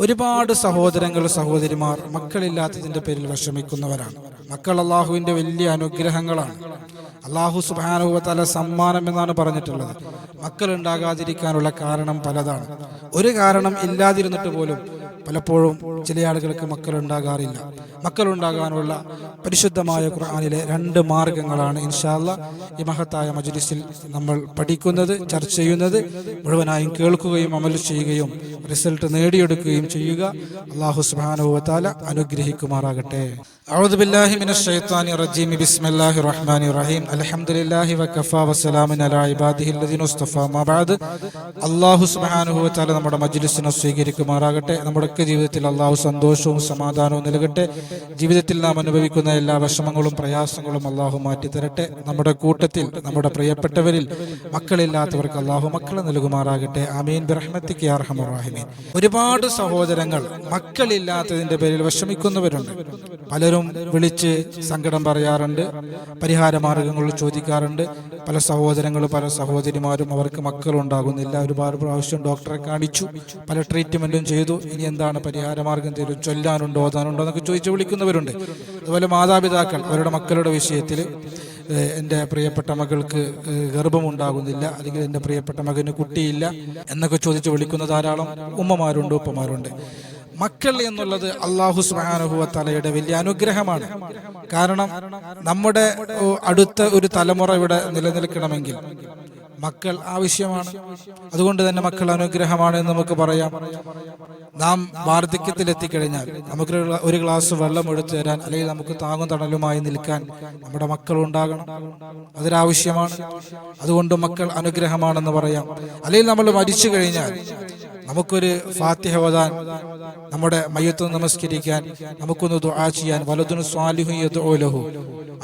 ഒരുപാട് സഹോദരങ്ങൾ സഹോദരിമാർ മക്കളില്ലാത്തതിന്റെ പേരിൽ വിഷമിക്കുന്നവരാണ്. മക്കൾ അള്ളാഹുവിന്റെ വലിയ അനുഗ്രഹങ്ങളാണ്. അള്ളാഹു സുബാനുഭവത്തല സമ്മാനം എന്നാണ് പറഞ്ഞിട്ടുള്ളത്. മക്കൾ ഉണ്ടാകാതിരിക്കാനുള്ള കാരണം പലതാണ്. ഒരു കാരണം ഇല്ലാതിരുന്നിട്ട് പോലും പലപ്പോഴും ചില ആളുകൾക്ക് മക്കൾ ഉണ്ടാകാറില്ല മക്കൾ ഉണ്ടാകാനുള്ള പരിശുദ്ധമായ ഖുർആാനിലെ രണ്ട് മാർഗങ്ങളാണ് ഇൻഷാല്ല ഈ മഹത്തായ മജ്ലിസിൽ നമ്മൾ പഠിക്കുന്നത് ചർച്ച ചെയ്യുന്നത് മുഴുവനായും കേൾക്കുകയും അമൽ ചെയ്യുകയും റിസൾട്ട് നേടിയെടുക്കുകയും ചെയ്യുക അള്ളാഹു സുബാനുവത്താല അനുഗ്രഹിക്കുമാറാകട്ടെ أعوذ بالله من الشيطان الرجيم بسم الله الرحمن الرحيم الحمد لله وكفى وسلام على عباده الذين اصطفى ما بعد അള്ളാഹു സുബ്ഹാനഹു വതആല നമ്മുടെ മജ്ലിസിനെ സ്വീകരിക്കുമാറാകട്ടെ നമ്മുടെയൊക്കെ ജീവിതത്തിൽ അള്ളാഹു സന്തോഷവും സമാധാനവും നൽകട്ടെ. ജീവിതത്തിൽ നാം അനുഭവിക്കുന്ന എല്ലാ വിഷമങ്ങളും പ്രയാസങ്ങളും അള്ളാഹു മാറ്റി തരട്ടെ നമ്മുടെ കൂട്ടത്തിൽ നമ്മുടെ പ്രിയപ്പെട്ടവരിൽ മക്കളില്ലാത്തവർക്ക് അള്ളാഹു മക്കളെ നൽകുമാറാകട്ടെ. അമീൻ ബിറഹ്മത്തിക്ക് യാ അർഹമർ റഹീമീൻ. ഒരുപാട് സഹോദരങ്ങൾ മക്കളില്ലാത്തതിന്റെ പേരിൽ വിഷമിക്കുന്നവരുണ്ട്. പലരും വിളിച്ച് സങ്കടം പറയാറുണ്ട് പരിഹാര മാർഗങ്ങൾ ചോദിക്കാറുണ്ട്. പല സഹോദരങ്ങളും പല സഹോദരിമാരും അവർക്ക് മക്കളുണ്ടാകുന്നില്ല. ഒരുപാട് പ്രാവശ്യം ഡോക്ടറെ കാണിച്ചു പല ട്രീറ്റ്മെന്റും ചെയ്തു. ഇനി എന്താണ് പരിഹാരമാർഗം തരും ചൊല്ലാനുണ്ടോ ഓതാനുണ്ടോ എന്നൊക്കെ ചോദിച്ച് വിളിക്കുന്നവരുണ്ട്. അതുപോലെ മാതാപിതാക്കൾ അവരുടെ മക്കളുടെ വിഷയത്തിൽ എന്റെ പ്രിയപ്പെട്ട മകൾക്ക് ഗർഭമുണ്ടാകുന്നില്ല അല്ലെങ്കിൽ എന്റെ പ്രിയപ്പെട്ട മകന് കുട്ടിയില്ല എന്നൊക്കെ ചോദിച്ച് വിളിക്കുന്ന ധാരാളം ഉമ്മമാരുണ്ട് ഉപ്പമാരുണ്ട്. മക്കൾ എന്നുള്ളത് അള്ളാഹു സുബാനുഭവ തലയുടെ വലിയ അനുഗ്രഹമാണ്. കാരണം നമ്മുടെ അടുത്ത ഒരു തലമുറ ഇവിടെ നിലനിൽക്കണമെങ്കിൽ മക്കൾ ആവശ്യമാണ്. അതുകൊണ്ട് തന്നെ മക്കൾ അനുഗ്രഹമാണ് എന്ന് നമുക്ക് പറയാം. നാം വാർദ്ധക്യത്തിൽ എത്തിക്കഴിഞ്ഞാൽ നമുക്ക് ഒരു ഗ്ലാസ് വെള്ളം എടുത്തു തരാൻ അല്ലെങ്കിൽ നമുക്ക് താങ്ങും തണലുമായി നിൽക്കാൻ നമ്മുടെ മക്കൾ ഉണ്ടാകണം. അതൊരാവശ്യമാണ്. അതുകൊണ്ട് മക്കൾ അനുഗ്രഹമാണെന്ന് പറയാം. അല്ലെങ്കിൽ നമ്മൾ മരിച്ചു കഴിഞ്ഞാൽ നമുക്കൊരു ഫാത്തിഹ ഓതാൻ നമ്മുടെ മയ്യത്ത് നമസ്കരിക്കാൻ നമുക്കൊന്ന് ദുആ ചെയ്യാൻ വലതു സ്വാലിഹു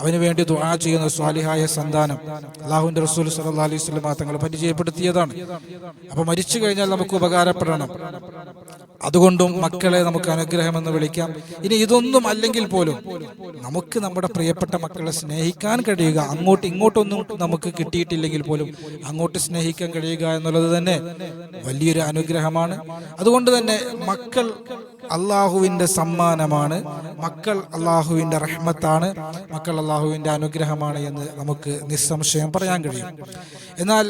അവന് വേണ്ടി ദുആ ചെയ്യുന്ന സ്വാലിഹായ സന്താനം അള്ളാഹുന്റെ റസൂൽ സല്ലല്ലാഹു അലൈഹി തങ്ങൾ പരിചയപ്പെടുത്തിയതാണ്. അപ്പൊ മരിച്ചു കഴിഞ്ഞാൽ നമുക്ക് ഉപകാരപ്പെടണം. അതുകൊണ്ടും മക്കളെ നമുക്ക് അനുഗ്രഹം എന്ന് വിളിക്കാം. ഇനി ഇതൊന്നും അല്ലെങ്കിൽ പോലും നമുക്ക് നമ്മുടെ പ്രിയപ്പെട്ട മക്കളെ സ്നേഹിക്കാൻ കഴിയുക അങ്ങോട്ട് ഇങ്ങോട്ടൊന്നും നമുക്ക് കിട്ടിയിട്ടില്ലെങ്കിൽ പോലും അങ്ങോട്ട് സ്നേഹിക്കാൻ കഴിയുക എന്നുള്ളത് തന്നെ വലിയൊരു അനുഗ്രഹമാണ്. അതുകൊണ്ട് തന്നെ മക്കൾ അള്ളാഹുവിന്റെ സമ്മാനമാണ്. മക്കൾ അള്ളാഹുവിന്റെ റഹ്മത്താണ്. മക്കൾ അള്ളാഹുവിന്റെ അനുഗ്രഹമാണ് എന്ന് നമുക്ക് നിസ്സംശയം പറയാൻ കഴിയും. എന്നാൽ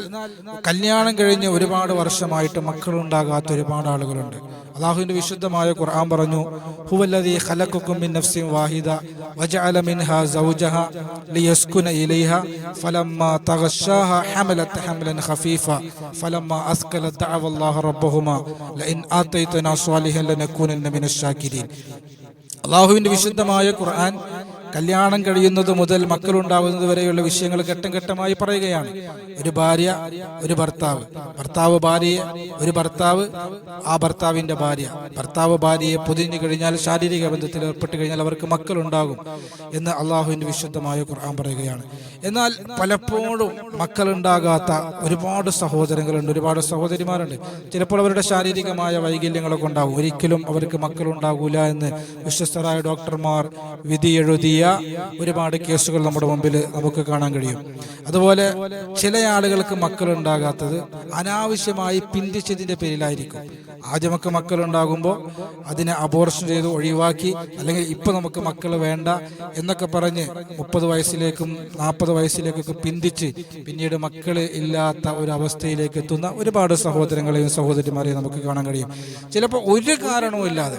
കല്യാണം കഴിഞ്ഞ് ഒരുപാട് വർഷമായിട്ട് മക്കളുണ്ടാകാത്ത ഒരുപാട് ആളുകളുണ്ട്. അള്ളാഹുവിന്റെ വിശുദ്ധമായ ഖുർആൻ പറഞ്ഞു ഹുവല്ലദീ ഖലഖക്കും മിൻ നഫ്സിൻ വാഹിദ വജഅല മിൻഹാ സൗജഹ ലിയസ്കുന ഇലൈഹ ഫലമ്മ തഗശാഹ ഹമലത് ഹംലൻ ഖഫീഫ ഫലമ്മ അസ്കല ദഅവ അല്ലാഹ റബ്ബഹുമാ ലഇൻ ആതൈതനാ സ്വാലിഹൻ ലനകൂനന്ന മിനശ് ശാകിരീൻ അള്ളാഹുവിന്റെ വിശുദ്ധമായ ഖുർആൻ കല്യാണം കഴിയുന്നത് മുതൽ മക്കളുണ്ടാവുന്നത് വരെയുള്ള വിഷയങ്ങൾ ഘട്ടം ഘട്ടമായി പറയുകയാണ്. ഒരു ഭാര്യ ഒരു ഭർത്താവ്. ഭർത്താവ് ഭാര്യയെ ഒരു ഭർത്താവ് ആ ഭർത്താവിന്റെ ഭാര്യ. ഭർത്താവ് ഭാര്യയെ പൊതിഞ്ഞു കഴിഞ്ഞാൽ ശാരീരിക ബന്ധത്തിൽ ഏർപ്പെട്ട് കഴിഞ്ഞാൽ അവർക്ക് മക്കളുണ്ടാകും എന്ന് അള്ളാഹുവിന്റെ വിശുദ്ധമായ ഖുർആൻ പറയുകയാണ്. എന്നാൽ പലപ്പോഴും മക്കളുണ്ടാകാത്ത ഒരുപാട് സഹോദരങ്ങളുണ്ട് ഒരുപാട് സഹോദരിമാരുണ്ട്. ചിലപ്പോൾ അവരുടെ ശാരീരികമായ വൈകല്യങ്ങളൊക്കെ ഉണ്ടാകും. ഒരിക്കലും അവർക്ക് മക്കളുണ്ടാകൂല എന്ന് വിശ്വസ്തരായ ഡോക്ടർമാർ വിധി എഴുതിയ ഒരുപാട് കേസുകൾ നമ്മുടെ മുമ്പിൽ നമുക്ക് കാണാൻ കഴിയും. അതുപോലെ ചില ആളുകൾക്ക് മക്കളുണ്ടാകാത്തത് അനാവശ്യമായി പിന്തിച്ചതിന്റെ പേരിലായിരിക്കും. ആദ്യമൊക്കെ മക്കളുണ്ടാകുമ്പോൾ അതിനെ അബോർഷൻ ചെയ്ത് ഒഴിവാക്കി അല്ലെങ്കിൽ ഇപ്പൊ നമുക്ക് മക്കൾ വേണ്ട എന്നൊക്കെ പറഞ്ഞ് മുപ്പത് വയസ്സിലേക്കും നാൽപ്പത് വയസ്സിലേക്കൊക്കെ പിന്തിച്ച് പിന്നീട് മക്കൾ ഇല്ലാത്ത ഒരു അവസ്ഥയിലേക്ക് എത്തുന്ന ഒരുപാട് സഹോദരങ്ങളെയും സഹോദരിമാരെയും നമുക്ക് കാണാൻ കഴിയും. ചിലപ്പോൾ ഒരു കാരണവും ഇല്ലാതെ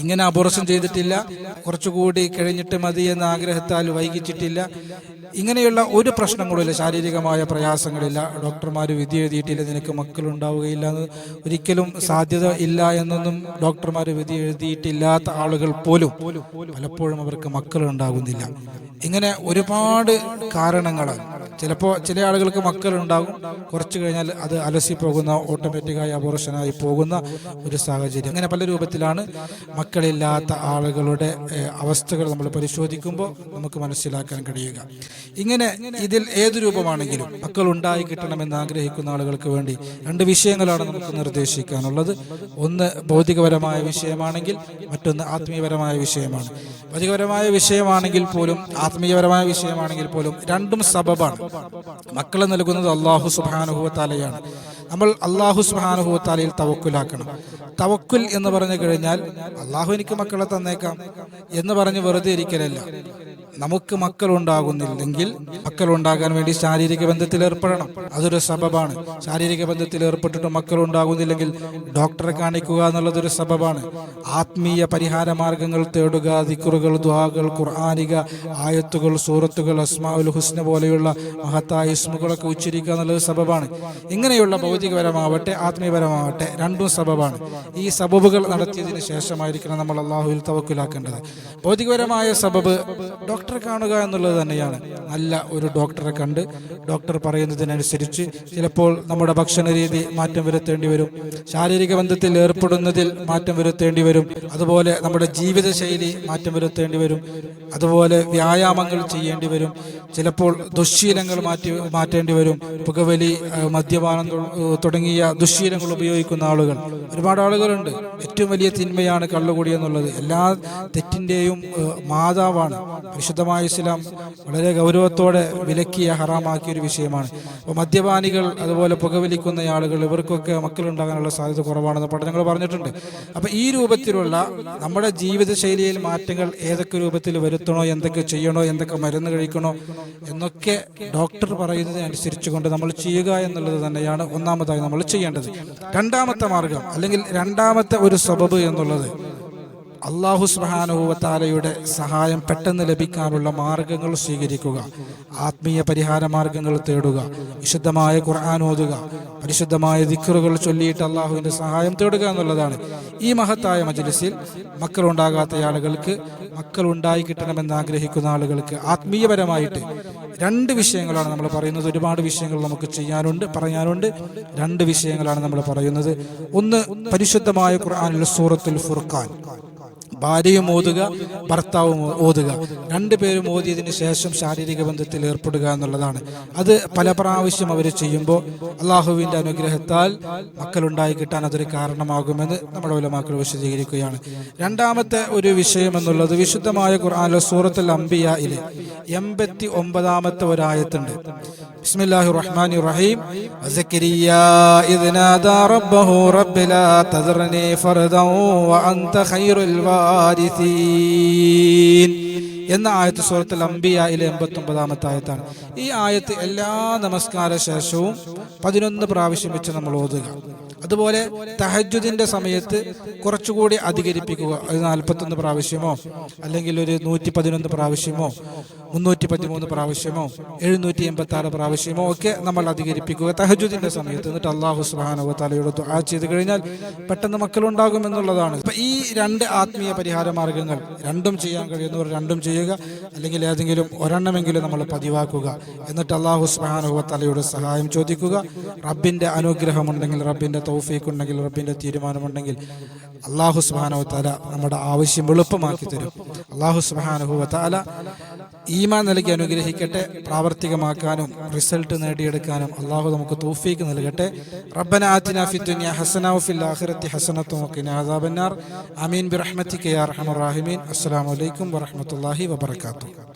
ഇങ്ങനെ അബോർഷൻ ചെയ്തിട്ടില്ല. കുറച്ചുകൂടി കഴിഞ്ഞിട്ട് മതി എന്ന ആഗ്രഹത്താൽ വൈകിച്ചിട്ടില്ല. ഇങ്ങനെയുള്ള ഒരു പ്രശ്നങ്ങളുമില്ല ശാരീരികമായ പ്രയാസങ്ങളില്ല. ഡോക്ടർമാർ വിധി എഴുതിയിട്ടില്ല. നിനക്ക് മക്കളുണ്ടാവുകയില്ല എന്ന് ഒരിക്കലും സാധ്യത ഇല്ല എന്നൊന്നും ഡോക്ടർമാർ വിധി എഴുതിയിട്ടില്ലാത്ത ആളുകൾ പോലും പലപ്പോഴും അവർക്ക് മക്കൾ ഉണ്ടാകുന്നില്ല ഇങ്ങനെ ഒരുപാട് കാരണങ്ങളാണ് ചിലപ്പോൾ ചില ആളുകൾക്ക് മക്കൾ ഉണ്ടാകും കുറച്ച് കഴിഞ്ഞാൽ അത് അലസി പോകുന്ന ഓട്ടോമാറ്റിക്കായി അബോർഷനായി പോകുന്ന ഒരു സാഹചര്യം. അങ്ങനെ പല രൂപത്തിലാണ് മക്കളില്ലാത്ത ആളുകളുടെ അവസ്ഥകൾ നമ്മൾ പരിശോധിക്കുമ്പോൾ നമുക്ക് മനസ്സിലാക്കാൻ കഴിയുക. ഇങ്ങനെ ഇതിൽ ഏത് രൂപമാണെങ്കിലും മക്കൾ ഉണ്ടായി കിട്ടണമെന്ന് ആഗ്രഹിക്കുന്ന ആളുകൾക്ക് വേണ്ടി രണ്ട് വിഷയങ്ങളാണ് നമുക്ക് നിർദ്ദേശിക്കാനുള്ളത്. ഒന്ന് ഭൗതികപരമായ വിഷയമാണെങ്കിൽ മറ്റൊന്ന് ആത്മീയപരമായ വിഷയമാണ്. ഭൗതികപരമായ വിഷയമാണെങ്കിൽ പോലും ആത്മീയപരമായ വിഷയമാണെങ്കിൽ പോലും രണ്ടും സബബാണ്. മക്കളെ നൽകുന്നത് അള്ളാഹു സുബാനുഭവത്താലയാണ് നമ്മൾ അള്ളാഹു സുബാനുഭവത്താലയിൽ തവക്കുലാക്കണം. തവക്കുൽ എന്ന് പറഞ്ഞു കഴിഞ്ഞാൽ അള്ളാഹു എനിക്ക് മക്കളെ തന്നേക്കാം എന്ന് പറഞ്ഞ് വെറുതെ ഇരിക്കലല്ല. നമുക്ക് മക്കൾ ഉണ്ടാകാൻ വേണ്ടി ശാരീരിക ബന്ധത്തിൽ ഏർപ്പെടണം. അതൊരു സബബാണ്. ശാരീരിക ബന്ധത്തിൽ ഏർപ്പെട്ടിട്ട് മക്കൾ ഉണ്ടാകുന്നില്ലെങ്കിൽ ഡോക്ടറെ കാണിക്കുക എന്നുള്ളതൊരു സബബാണ്. ആത്മീയ പരിഹാര മാർഗങ്ങൾ തേടുക ദിക്കുറുകൾ ദ്വാകൾ ഖുർആാനിക ആയത്തുകൾ സൂറത്തുകൾ അസ്മാഉൽ ഹുസ്ന പോലെയുള്ള മഹത്തായ ഇസ്മുകളൊക്കെ ഉച്ചരിക്കുക എന്നുള്ളത് സബബാണ്. ഇങ്ങനെയുള്ള ഭൗതികപരമാവട്ടെ ആത്മീയപരമാവട്ടെ രണ്ടും സബബാണ്. ഈ സബബുകൾ നടത്തിയതിന് ശേഷമായിരിക്കണം നമ്മൾ അള്ളാഹുവിൽ തവക്കുലാക്കേണ്ടത്. ഭൗതികപരമായ സബബ് ഡോക്ടറെ കാണുക എന്നുള്ളത് തന്നെയാണ്. നല്ല ഒരു ഡോക്ടറെ കണ്ട് ഡോക്ടർ പറയുന്നതിനനുസരിച്ച് ചിലപ്പോൾ നമ്മുടെ ഭക്ഷണ രീതി മാറ്റം വരുത്തേണ്ടി വരും. ശാരീരിക ബന്ധത്തിൽ ഏർപ്പെടുന്നതിൽ മാറ്റം വരുത്തേണ്ടി വരും. അതുപോലെ നമ്മുടെ ജീവിതശൈലി മാറ്റം വരുത്തേണ്ടി വരും. അതുപോലെ വ്യായാമങ്ങൾ ചെയ്യേണ്ടി വരും. ചിലപ്പോൾ ദുശ്ശീലങ്ങൾ മാറ്റി മാറ്റേണ്ടി വരും. പുകവലി മദ്യപാനം തുടങ്ങിയ ദുശ്ശീലങ്ങൾ ഉപയോഗിക്കുന്ന ആളുകൾ. ഒരുപാട് ആളുകളുണ്ട്. ഏറ്റവും വലിയ തിന്മയാണ് കള്ളുകൂടി എന്നുള്ളത്. എല്ലാ തെറ്റിന്റെയും മാതാവാണ്. വിശുദ്ധമായ ഇസ്ലാം വളരെ ഗൗരവത്തോടെ വിലക്കിയ ഹറാമാക്കിയ ഒരു വിഷയമാണ്. അപ്പോൾ മദ്യപാനികൾ അതുപോലെ പുകവലിക്കുന്ന ആളുകൾ ഇവർക്കൊക്കെ മക്കളുണ്ടാകാനുള്ള സാധ്യത കുറവാണെന്ന് പഠനങ്ങൾ പറഞ്ഞിട്ടുണ്ട്. അപ്പോൾ ഈ രൂപത്തിലുള്ള നമ്മുടെ ജീവിതശൈലിയിൽ മാറ്റങ്ങൾ ഏതൊക്കെ രൂപത്തിൽ വരുത്തണോ എന്തൊക്കെ ചെയ്യണോ എന്തൊക്കെ മരുന്ന് കഴിക്കണോ എന്നൊക്കെ ഡോക്ടർ പറയുന്നത് അനുസരിച്ചുകൊണ്ട് നമ്മൾ ചെയ്യുക എന്നുള്ളത് തന്നെയാണ് ഒന്നാമതായി നമ്മൾ ചെയ്യേണ്ടത്. രണ്ടാമത്തെ മാർഗം അല്ലെങ്കിൽ രണ്ടാമത്തെ ഒരു സബബ് എന്നുള്ളത് അള്ളാഹു സുബാനുഭവത്താലയുടെ സഹായം പെട്ടെന്ന് ലഭിക്കാനുള്ള മാർഗങ്ങൾ സ്വീകരിക്കുക. ആത്മീയ പരിഹാര മാർഗങ്ങൾ തേടുക. വിശുദ്ധമായ ഖുർആൻ ഓതുക. പരിശുദ്ധമായ ദിക്കറുകൾ ചൊല്ലിയിട്ട് അള്ളാഹുവിന്റെ സഹായം തേടുക എന്നുള്ളതാണ് ഈ മഹത്തായ മജ്ലിസിൽ മക്കളുണ്ടാകാത്ത ആളുകൾക്ക് മക്കൾ ഉണ്ടായി കിട്ടണമെന്ന് ആഗ്രഹിക്കുന്ന ആളുകൾക്ക് ആത്മീയപരമായിട്ട് രണ്ട് വിഷയങ്ങളാണ് നമ്മൾ പറയുന്നത്. ഒരുപാട് വിഷയങ്ങൾ നമുക്ക് ചെയ്യാനുണ്ട് പറയാനുണ്ട്. രണ്ട് വിഷയങ്ങളാണ് നമ്മൾ പറയുന്നത്. ഒന്ന് പരിശുദ്ധമായ ഖുർആാനിൽ സൂറത്തുൽ ഫുർഖാൻ. ഭാര്യയും ഓതുക ഭർത്താവും ഓതുക. രണ്ടുപേരും ഓതിയതിന് ശേഷം ശാരീരിക ബന്ധത്തിൽ ഏർപ്പെടുക എന്നുള്ളതാണ്. അത് പല പ്രാവശ്യം അവർ ചെയ്യുമ്പോൾ അള്ളാഹുവിന്റെ അനുഗ്രഹത്താൽ മക്കളുണ്ടായി കിട്ടാൻ അതൊരു കാരണമാകുമെന്ന് നമ്മുടെ ഉലമാക്കൾ വിശദീകരിക്കുകയാണ്. രണ്ടാമത്തെ ഒരു വിഷയം എന്നുള്ളത് വിശുദ്ധമായ ഖുർആാനിലെ സൂറത്തുൽ അംബിയയിലെ എൺപത്തി ഒമ്പതാമത്തെ ഒരായത്തുണ്ട്. ബിസ്മില്ലാഹിർ الرحمن റഹീം وزكريا إذ نادى റബ്ബഹു رب لا تذرني فردا وأنت ഖൈറുൽ الوارثين എന്ന ആയത്ത് സൂറത്തുൽ അംബിയയിലെ എൺപത്തൊമ്പതാമത്തെ ആയത്താണ്. ഈ ആയത്ത് എല്ലാ നമസ്കാര ശേഷവും പതിനൊന്ന് പ്രാവശ്യം വെച്ച് നമ്മൾ ഓതുക. അതുപോലെ തഹജുദിന്റെ സമയത്ത് കുറച്ചുകൂടി അധികരിപ്പിക്കുക. അത് നാൽപ്പത്തൊന്ന് പ്രാവശ്യമോ അല്ലെങ്കിൽ ഒരു നൂറ്റി പതിനൊന്ന് പ്രാവശ്യമോ മുന്നൂറ്റി പതിമൂന്ന് പ്രാവശ്യമോ എഴുന്നൂറ്റി എൺപത്തി ആറ് പ്രാവശ്യമോ ഒക്കെ നമ്മൾ അധികരിപ്പിക്കുക തഹജുദിന്റെ സമയത്ത്. എന്നിട്ട് അള്ളാഹു സുഹാനോ തലയോട് ആ ചെയ്ത് കഴിഞ്ഞാൽ പെട്ടെന്ന് മക്കളുണ്ടാകും എന്നുള്ളതാണ്. ഇപ്പൊ ഈ രണ്ട് ആത്മീയ പരിഹാര മാർഗങ്ങൾ രണ്ടും ചെയ്യാൻ കഴിയുന്നവർ രണ്ടും ചെയ്യുക അല്ലെങ്കിൽ ഏതെങ്കിലും ഒരെണ്ണമെങ്കിലും നമ്മൾ പതിവാക്കുക. എന്നിട്ട് അള്ളാഹു സുബാനുഹ തലയോട് സഹായം ചോദിക്കുക. റബ്ബിന്റെ അനുഗ്രഹമുണ്ടെങ്കിൽ റബ്ബിന്റെ തൗഫീഖ് ഉണ്ടെങ്കിൽ റബ്ബിന്റെ തീരുമാനമുണ്ടെങ്കിൽ അള്ളാഹു സുബാനഹു തല നമ്മുടെ ആവശ്യം എളുപ്പമാക്കി തരും. അള്ളാഹു സുബാനഹു തല ഈമാൻ നൽകി അനുഗ്രഹിക്കട്ടെ പ്രാവർത്തികമാക്കാനും റിസൾട്ട് നേടിയെടുക്കാനും അള്ളാഹു നമുക്ക് തൗഫീഖ് നൽകട്ടെ. റബ്ബന ആതിന ഫി ദുനിയ ഹസന വഫിൽ ആഖിറതി ഹസനത്തും വഖിന അദാബന്നാർ. ആമീൻ. ബിറഹ്മതിക യാ അർഹമർ റഹീമീൻ. അസ്സലാമു അലൈക്കും വറഹ്മത്തുള്ളാഹി വബറകാതുഹു